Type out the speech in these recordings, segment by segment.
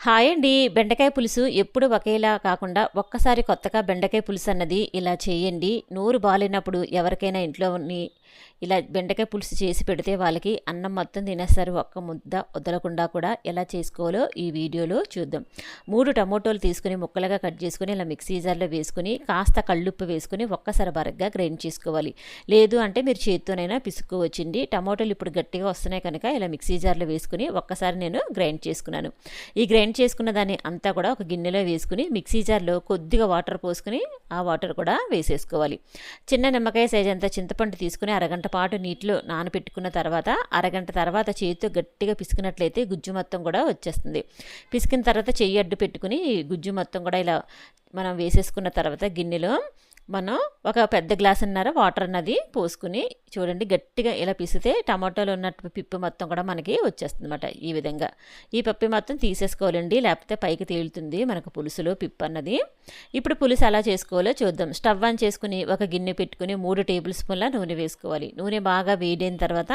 Hi అండి. బెండకాయ పులుసు ఎప్పుడు ఒకేలా కాకుండా ఒక్కసారి కొత్తగా బెండకాయ పులుసు అన్నది ఇలా చేయండి. నోరు బాగాలేనప్పుడు ఎవరికైనా ఇంట్లో ఇలా బెండకాయ పులుసు చేసి పెడితే వాళ్ళకి అన్నం మొత్తం తినేస్తారు. ఒక్క ముద్ద వదలకుండా కూడా ఎలా చేసుకోవాలో ఈ వీడియోలో చూద్దాం. మూడు టమోటోలు తీసుకుని ముక్కలుగా కట్ చేసుకుని ఇలా మిక్సీ జార్లో వేసుకుని కాస్త కళ్ళుప్పు వేసుకుని ఒక్కసారి బరగ్గా గ్రైండ్ చేసుకోవాలి. లేదు అంటే మీరు చేత్తోనైనా పిసుక్కోవచ్చండి. టమోటాలు ఇప్పుడు గట్టిగా వస్తున్నాయి కనుక ఇలా మిక్సీ జార్లో వేసుకుని ఒక్కసారి నేను గ్రైండ్ చేసుకున్నాను. ఈ గ్రైండ్ చేసుకున్న దాన్ని అంతా కూడా ఒక గిన్నెలో వేసుకుని మిక్సీ జార్లో కొద్దిగా వాటర్ పోసుకుని ఆ వాటర్ కూడా వేసేసుకోవాలి. చిన్న నిమ్మకాయ సైజ్ అంతా చింతపండు తీసుకుని అరగంట పాటు నీటిలో నానబెట్టుకున్న తర్వాత అరగంట తర్వాత చేతితో గట్టిగా పిసికినట్లయితే గుజ్జు మొత్తం కూడా వచ్చేస్తుంది. పిసికిన తర్వాత చెయ్యి అడ్డు పెట్టుకుని గుజ్జు మొత్తం కూడా ఇలా మనం వేసేసుకున్న తర్వాత గిన్నెలో మనం ఒక పెద్ద గ్లాస్ అన్నర వాటర్ అన్నది పోసుకుని చూడండి గట్టిగా ఇలా పిసితే టమాటోలో ఉన్నట్టు పిప్పి మొత్తం కూడా మనకి వచ్చేస్తుంది అనమాట ఈ విధంగా. ఈ పప్పి మొత్తం తీసేసుకోవాలండి లేకపోతే పైకి తేలుతుంది మనకు పులుసులో పిప్పు అన్నది. ఇప్పుడు పులుసు ఎలా చేసుకోవాలో చూద్దాం. స్టవ్ ఆన్ చేసుకుని ఒక గిన్నె పెట్టుకుని మూడు టేబుల్ స్పూన్ల నూనె వేసుకోవాలి. నూనె బాగా వేడైన తర్వాత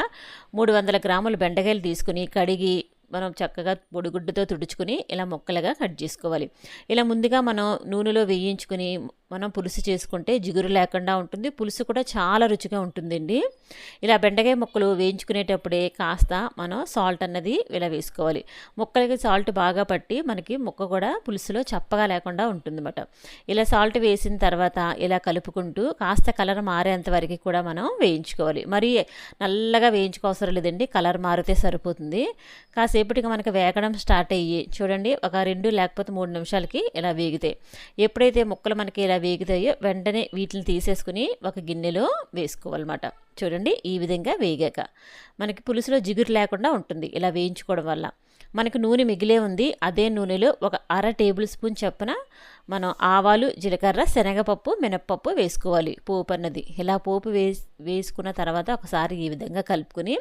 మూడు వందల గ్రాములు బెండకాయలు తీసుకుని కడిగి మనం చక్కగా పొడిగుడ్డతో తుడుచుకుని ఇలా ముక్కలుగా కట్ చేసుకోవాలి. ఇలా ముందుగా మనం నూనెలో వేయించుకుని మనం పులుసు చేసుకుంటే జిగురు లేకుండా ఉంటుంది. పులుసు కూడా చాలా రుచిగా ఉంటుందండి. ఇలా బెండకాయ ముక్కలు వేయించుకునేటప్పుడే కాస్త మనం సాల్ట్ అన్నది ఇలా వేసుకోవాలి. ముక్కలకి సాల్ట్ బాగా పట్టి మనకి ముక్క కూడా పులుసులో చప్పగా లేకుండా ఉంటుందన్నమాట. ఇలా సాల్ట్ వేసిన తర్వాత ఇలా కలుపుకుంటూ కాస్త కలర్ మారేంత వరకు కూడా మనం వేయించుకోవాలి. మరి నల్లగా వేయించుకోవసరం లేదండి. కలర్ మారితే సరిపోతుంది. కాసేపటికి మనకి వేగడం స్టార్ట్ అయ్యి చూడండి ఒక రెండు లేకపోతే మూడు నిమిషాలకి ఇలా వేగితే ఎప్పుడైతే ముక్కలు మనకి ఇలా వేగుతాయో వెంటనే వీటిని తీసేసుకుని ఒక గిన్నెలో వేసుకోవాలన్నమాట. చూడండి ఈ విధంగా వేగాక. మనకి పులుసులో జిగురు లేకుండా ఉంటుంది ఇలా వేయించుకోవడం వల్ల. మనకు నూనె మిగిలే ఉంది. అదే నూనెలో ఒక అర టేబుల్ స్పూన్ చొప్పున మనం ఆవాలు జీలకర్ర శనగపప్పు మినప్పప్పు వేసుకోవాలి. పోపు అన్నది. ఇలా పోపు వేసి వేసుకున్న తర్వాత ఒకసారి ఈ విధంగా కలుపుకొని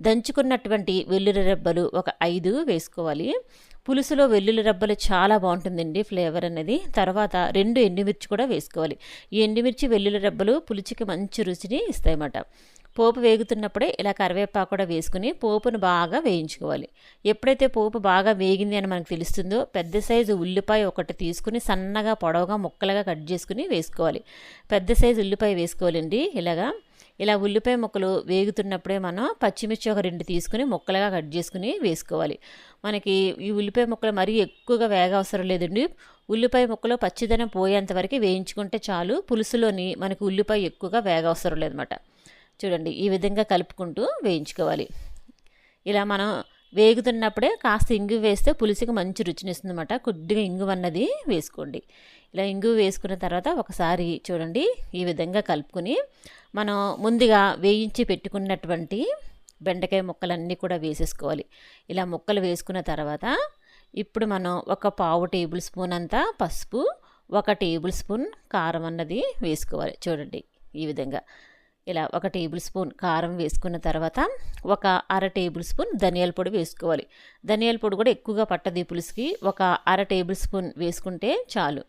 దంచుకున్నటువంటి వెల్లుల్లి రెబ్బలు ఒక ఐదు వేసుకోవాలి. పులుసులో వెల్లుల్లి రబ్బలు చాలా బాగుంటుందండి ఫ్లేవర్ అనేది తర్వాత రెండు ఎండుమిర్చి కూడా వేసుకోవాలి. ఈ ఎండుమిర్చి వెల్లుల్లి రబ్బలు పులుసుకి మంచి రుచిని ఇస్తాయన్నమాట. పోపు వేగుతున్నప్పుడే ఇలా కరివేపాకు కూడా వేసుకుని పోపును బాగా వేయించుకోవాలి. ఎప్పుడైతే పోపు బాగా వేగింది అని మనకు తెలుస్తుందో పెద్ద సైజు ఉల్లిపాయ ఒకటి తీసుకుని సన్నగా పొడవుగా ముక్కలుగా కట్ చేసుకుని వేసుకోవాలి. పెద్ద సైజు ఉల్లిపాయ వేసుకోవాలండి. ఇలాగా ఇలా ఉల్లిపాయ ముక్కలు వేగుతున్నప్పుడే మనం పచ్చిమిర్చి ఒక రెండు తీసుకుని ముక్కలుగా కట్ చేసుకుని వేసుకోవాలి. మనకి ఈ ఉల్లిపాయ ముక్కలు మరీ ఎక్కువగా వేగ అవసరం లేదండి. ఉల్లిపాయ ముక్కలు పచ్చిదనం పోయేంత వరకు వేయించుకుంటే చాలు పులుసులోని మనకి ఉల్లిపాయ ఎక్కువగా వేగ అవసరం లేదన్నమాట చూడండి ఈ విధంగా కలుపుకుంటూ వేయించుకోవాలి. ఇలా మనం వేగుతున్నప్పుడే కాస్త ఇంగు వేస్తే పులుసుకి మంచి రుచినిస్తుంది అనమాట కొద్దిగా ఇంగు అన్నది వేసుకోండి. ఇలా ఇంగు వేసుకున్న తర్వాత ఒకసారి చూడండి ఈ విధంగా కలుపుకొని మనం ముందుగా వేయించి పెట్టుకున్నటువంటి బెండకాయ ముక్కలన్నీ కూడా వేసేసుకోవాలి. ఇలా ముక్కలు వేసుకున్న తర్వాత ఇప్పుడు మనం ఒక పావు టేబుల్ స్పూన్ అంతా పసుపు ఒక టేబుల్ స్పూన్ కారం అన్నది వేసుకోవాలి. చూడండి ఈ విధంగా. ఇలా ఒక టేబుల్ స్పూన్ కారం వేసుకున్న తర్వాత ఒక అర టేబుల్ స్పూన్ ధనియాల పొడి వేసుకోవాలి. ధనియాల పొడి కూడా ఎక్కువగా పట్టదు పులుసుకి. ఒక అర టేబుల్ స్పూన్ వేసుకుంటే చాలు.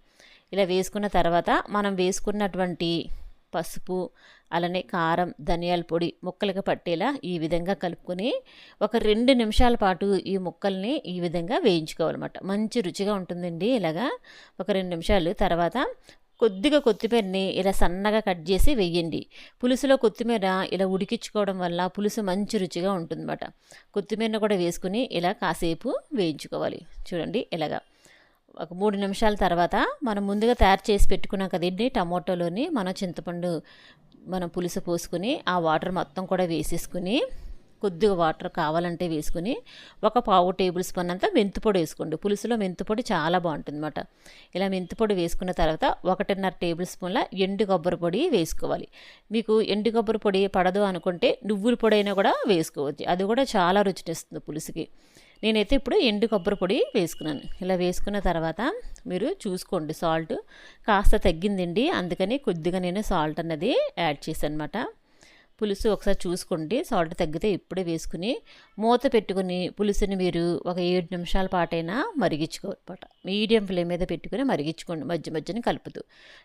ఇలా వేసుకున్న తర్వాత మనం వేసుకున్నటువంటి పసుపు అలానే కారం ధనియాల పొడి ముక్కలకు పట్టేలా ఈ విధంగా కలుపుకొని ఒక రెండు నిమిషాల పాటు ఈ ముక్కల్ని ఈ విధంగా వేయించుకోవాలన్నమాట. మంచి రుచిగా ఉంటుందండి ఇలాగా. ఒక రెండు నిమిషాలు తర్వాత కొద్దిగా కొత్తిమీరని ఇలా సన్నగా కట్ చేసి వేయండి. పులుసులో కొత్తిమీర ఇలా ఉడికించుకోవడం వల్ల పులుసు మంచి రుచిగా ఉంటుందన్నమాట. కొత్తిమీరను కూడా వేసుకుని ఇలా కాసేపు వేయించుకోవాలి. చూడండి ఇలాగా ఒక మూడు నిమిషాల తర్వాత మనం ముందుగా తయారు చేసి పెట్టుకున్నాం కదండి టమోటోలోని మనం చింతపండు మనం పులుసు పోసుకుని ఆ వాటర్ మొత్తం కూడా వేసేసుకుని కొద్దిగా వాటర్ కావాలంటే వేసుకుని ఒక పావు టేబుల్ స్పూన్ అంతా మెంతిపొడి వేసుకోండి. పులుసులో మెంతిపొడి చాలా బాగుంటుంది అనమాట ఇలా మెంతిపొడి వేసుకున్న తర్వాత ఒకటిన్నర టేబుల్ స్పూన్ల ఎండు కొబ్బరి పొడి వేసుకోవాలి. మీకు ఎండు కొబ్బరి పొడి పడదు అనుకుంటే నువ్వుల పొడి అయినా కూడా వేసుకోవచ్చు. అది కూడా చాలా రుచినిస్తుంది పులుసుకి. నేనైతే ఇప్పుడు ఎండు కొబ్బరి పొడి వేసుకున్నాను. ఇలా వేసుకున్న తర్వాత మీరు చూసుకోండి సాల్ట్. కాస్త తగ్గిందండి. అందుకని కొద్దిగా నేను సాల్ట్ అన్నది యాడ్ చేశాను అనమాట పులుసు ఒకసారి చూసుకోండి. సాల్ట్ తగ్గితే ఇప్పుడే వేసుకుని మూత పెట్టుకుని పులుసుని మీరు ఒక ఏడు నిమిషాల పాటైనా మరిగించుకోవాలన్నమాట. మీడియం ఫ్లేమ్ మీద పెట్టుకుని మరిగించుకోండి. మధ్య మధ్యన కలుపుతూ.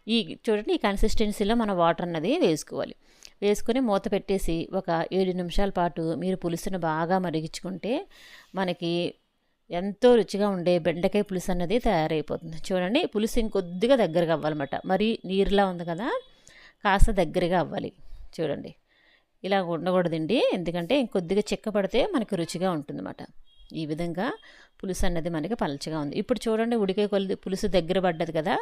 ఈ చూడండి ఈ కన్సిస్టెన్సీలో మన వాటర్ అన్నది వేసుకోవాలి. వేసుకొని మూత పెట్టేసి ఒక ఏడు నిమిషాల పాటు మీరు పులుసును బాగా మరిగించుకుంటే మనకి ఎంతో రుచిగా ఉండే బెండకాయ పులుసు అన్నది తయారైపోతుంది. చూడండి పులుసు ఇంకొద్దిగా దగ్గరగా అవ్వాలన్నమాట. మరి నీరులా ఉంది కదా కాస్త దగ్గరగా అవ్వాలి. చూడండి. ఇలా ఉండకూడదండి. ఎందుకంటే ఇంకొద్దిగా చెక్క పడితే మనకి రుచిగా ఉంటుందన్నమాట. ఈ విధంగా పులుసు అన్నది మనకి పలచగా ఉంది. ఇప్పుడు చూడండి ఉడికే కొద్ది పులుసు దగ్గర పడ్డది కదా.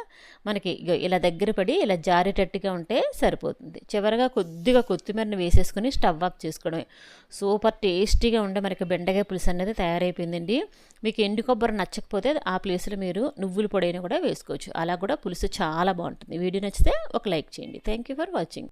మనకి ఇలా దగ్గర పడి ఇలా జారేటట్టుగా ఉంటే సరిపోతుంది. చివరగా కొద్దిగా కొత్తిమీరని వేసేసుకుని స్టవ్ ఆఫ్ చేసుకోవడమే. సూపర్ టేస్టీగా ఉండే మనకి బెండకాయ పులుసు అనేది తయారైపోయిందండి. మీకు ఎండు కొబ్బరి నచ్చకపోతే ఆ ప్లేస్లో మీరు నువ్వుల పొడైన కూడా వేసుకోవచ్చు. అలా కూడా పులుసు చాలా బాగుంటుంది. వీడియో నచ్చితే ఒక లైక్ చేయండి. Thank you for watching